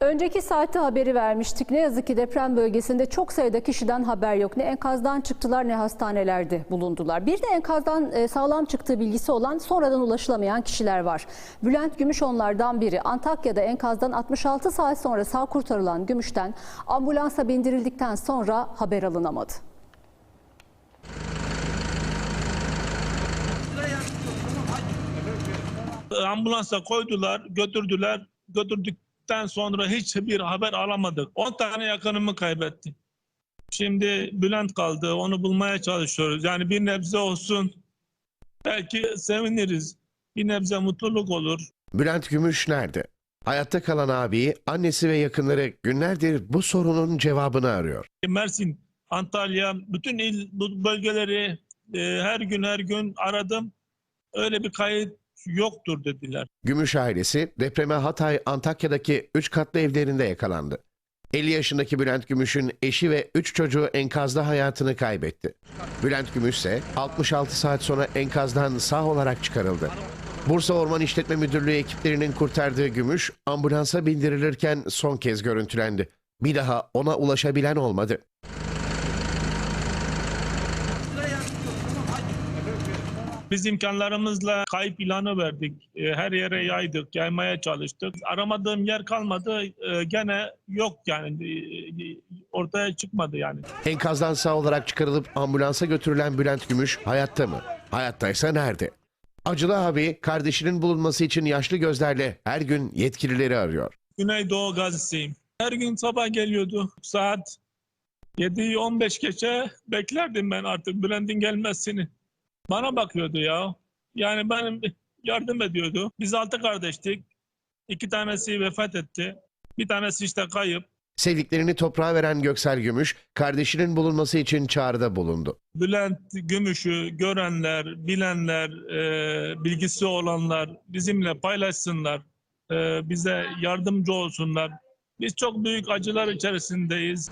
Önceki saatte haberi vermiştik. Ne yazık ki deprem bölgesinde çok sayıda kişiden haber yok. Ne enkazdan çıktılar ne hastanelerde bulundular. Bir de enkazdan e, sağlam çıktığı bilgisi olan sonradan ulaşılamayan kişiler var. Bülent Gümüş onlardan biri. Antakya'da enkazdan 66 saat sonra sağ kurtarılan Gümüş'ten ambulansa bindirildikten sonra haber alınamadı. ambulansa koydular, götürdüler. Götürdükten sonra hiçbir haber alamadık. 10 tane yakınımı kaybettim. Şimdi Bülent kaldı. Onu bulmaya çalışıyoruz. Yani bir nebze olsun. Belki seviniriz. Bir nebze mutluluk olur. Bülent Gümüş nerede? Hayatta kalan abi, annesi ve yakınları günlerdir bu sorunun cevabını arıyor. Mersin, Antalya, bütün il bu bölgeleri e, her gün her gün aradım. Öyle bir kayıt yoktur dediler. Gümüş ailesi depreme Hatay, Antakya'daki 3 katlı evlerinde yakalandı. 50 yaşındaki Bülent Gümüş'ün eşi ve 3 çocuğu enkazda hayatını kaybetti. Bülent Gümüş ise 66 saat sonra enkazdan sağ olarak çıkarıldı. Bursa Orman İşletme Müdürlüğü ekiplerinin kurtardığı Gümüş ambulansa bindirilirken son kez görüntülendi. Bir daha ona ulaşabilen olmadı. Biz imkanlarımızla kayıp ilanı verdik. E, Her yere yaydık, yaymaya çalıştık. Aramadığım yer kalmadı. E, Gene yok yani. E, Ortaya çıkmadı yani. Enkazdan sağ olarak çıkarılıp ambulansa götürülen Bülent Gümüş hayatta mı? Hayattaysa nerede? Acılı abi kardeşinin bulunması için yaşlı gözlerle her gün yetkilileri arıyor. Güneydoğu gazisiyim. Her gün sabah geliyordu. Saat 7'yi 15 geçe beklerdim ben artık Bülent'in gelmesini. Bana bakıyordu ya. Yani benim yardım ediyordu. Biz altı kardeştik. İki tanesi vefat etti. Bir tanesi işte kayıp. Sevdiklerini toprağa veren Göksel Gümüş, kardeşinin bulunması için çağrıda bulundu. Bülent Gümüş'ü görenler, bilenler, e, bilgisi olanlar bizimle paylaşsınlar. E, bize yardımcı olsunlar. Biz çok büyük acılar içerisindeyiz.